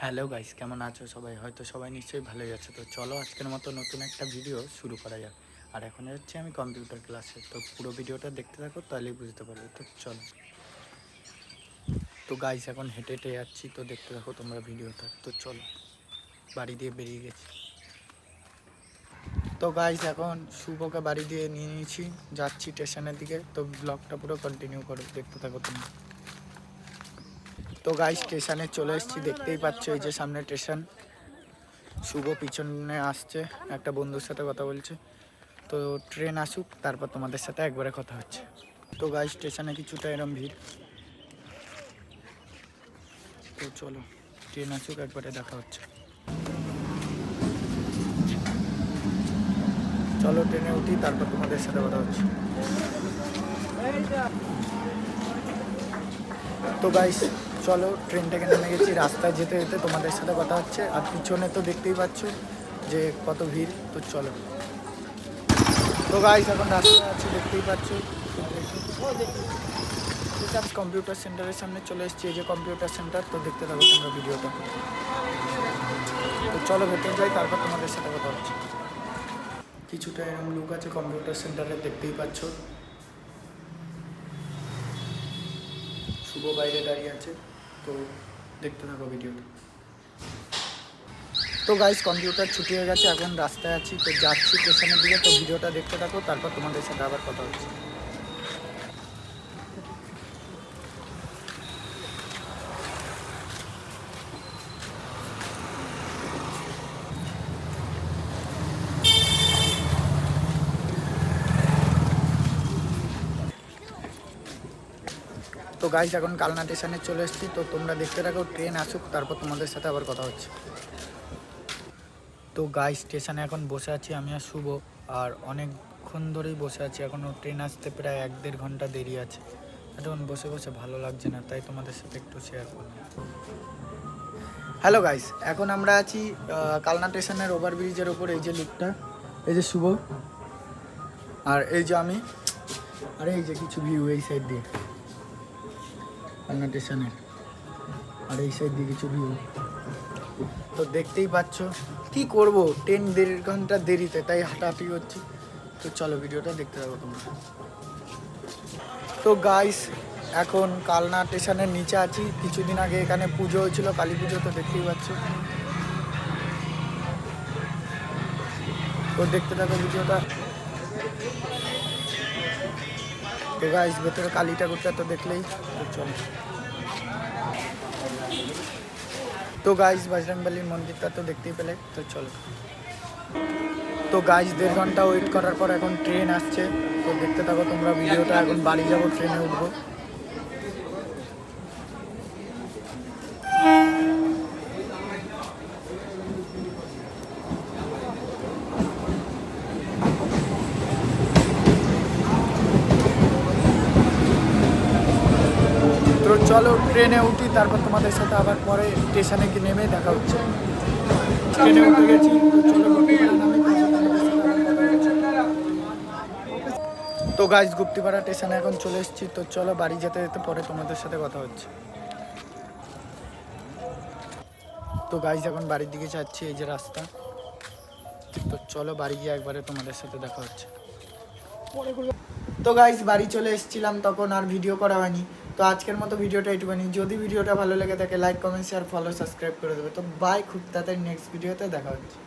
Hello guys কেমন আছো সবাই? হয়তো সবাই নিশ্চয়ই ভালোই আছে। তো চলো আজকের মতো নতুন একটা ভিডিও শুরু করা যাক। আর এখন হচ্ছে আমি কম্পিউটার ক্লাসে তো পুরো ভিডিওটা দেখতে থাকো, তাহলেই বুঝতে পারবে। তো চলো। তো গাইস এখন হেঁটে হেঁটে যাচ্ছি। তো দেখতে থাকো তোমরা ভিডিওটা তো চলো, বাড়ি দিয়ে বেরিয়ে গেছি। তো গাইস এখন শুভকে বাড়ি দিয়ে নিয়ে নিয়েছি। যাচ্ছি স্টেশনের দিকে। তো ব্লগটা পুরো কন্টিনিউ করো। দেখতে থাকো তোমরা। তো গাই স্টেশনে চলে এসেছি। দেখতেই পাচ্ছ এই যে সামনে স্টেশন। শুভ পিছনে আসছে। একটা বন্ধুর সাথে কথা বলছে। তো ট্রেন আসুক, তারপর তোমাদের সাথে একবারে কথা হচ্ছে। তো গাই স্টেশনে কিছুটা এরম ভিড়। তো চলো, ট্রেন আসুক, একবারে দেখা হচ্ছে। চলো ট্রেনে উঠি, তারপর তোমাদের সাথে কথা হচ্ছে। তো গাইস চলো ট্রেন থেকে নেমে গেছি। রাস্তায় যেতে যেতে তোমাদের সাথে কথা হচ্ছে, আর পিছনে তো দেখতেই পাচ্ছ যে কত ভিড়। তো চলো। তো গাইস এখন রাস্তায় আছি, দেখতেই পাচ্ছ। কম্পিউটার সেন্টারের সামনে চলে এসেছি। এই যে কম্পিউটার সেন্টার তো দেখতে থাকো তোমরা ভিডিওটা। তো চলো, ভেতরে যাই, তারপর তোমাদের সাথে কথা হচ্ছে। কিছুটা এরকম লুক আছে কম্পিউটার সেন্টারে দেখতেই পাচ্ছ। শুভ বাইরে দাঁড়িয়ে আছে। তো দেখতে থাকো ভিডিওটি তো গাইজ কম্পিউটার ছুটি হয়ে গেছে, এখন রাস্তায় আছি, তো যাচ্ছি স্টেশনের দিকে, তো ভিডিওটা দেখতে থাকো, তারপর তোমাদের সাথে আবার কথা হচ্ছে। তো গাইস এখন কালনা স্টেশনে চলে এসেছি। তো তোমরা দেখতে থাকো, ট্রেন আসুক, তারপর তোমাদের সাথে আবার কথা হচ্ছে। তো গাইস স্টেশনে এখন বসে আছি আমি আর শুভ, আর অনেকক্ষণ ধরেই বসে আছি। এখনও ট্রেন আসতে প্রায় এক দেড় ঘণ্টা দেরি আছে। এখন বসে বসে ভালো লাগছে না, তাই তোমাদের সাথে একটু শেয়ার করলাম। হ্যালো গাইস এখন আমরা আছি কালনা স্টেশনের ওভারব্রিজের ওপর এই যে লিফটটা এই যে শুভ, আর এই যে আমি, আর এই যে কিছু ভিউ এই সাইড দিয়ে। কালনা স্টেশনের আর এই সাইড দিয়ে ভিউ তো দেখতেই পাচ্ছ, কি করব? ট্রেন দেড় ঘণ্টা দেরিতে, তাই হাঁটাহাঁটি হচ্ছে তো চলো ভিডিওটা দেখতে থাকো তোমরা। তো গাইস এখন কালনা স্টেশনের নিচে আছি। কিছুদিন আগে এখানে পুজো হয়েছিল, কালী পুজো, তো দেখতেই পাচ্ছ। তো দেখতে থাকো ভিডিওটা। তো গাইস ভেতরে কালী ঠাকুরটা তো দেখলেই চলো তো গাইস বজরংবলির মন্দিরটা তো দেখতেই পেলে, তো চলো। তো গাইস দেড় ঘণ্টা ওয়েট করার পর এখন ট্রেন আসছে, তো দেখতে থাকো তোমরা, ভিডিওটা এখন বাড়ি যাব ট্রেনে উঠবো। চলো ট্রেনে উঠি, তারপর তোমাদের সাথে আবার পরে স্টেশনে গিয়ে নেমে দেখা হচ্ছে। তো চলো গুপ্তিপাড়া স্টেশনে এখন চলে এসেছি। তো চলো বাড়ি যেতে যেতে পরে তোমাদের সাথে কথা হচ্ছে। তো গাইস এখন বাড়ির দিকে যাচ্ছি, এই যে রাস্তা। তো চলো বাড়ি গিয়ে একবারে তোমাদের সাথে দেখা হচ্ছে। তো গাইস বাড়ি চলে এসেছিলাম, তখন আর ভিডিও করা হয়নি। তো আজকের মতো ভিডিওটা এইটুখানি। যদি ভিডিওটা ভালো লেগে থাকে like comment share follow subscribe করে দেবে। তো বাই খুব তাড়াতাড়ি নেক্সট ভিডিওতে দেখা হচ্ছে।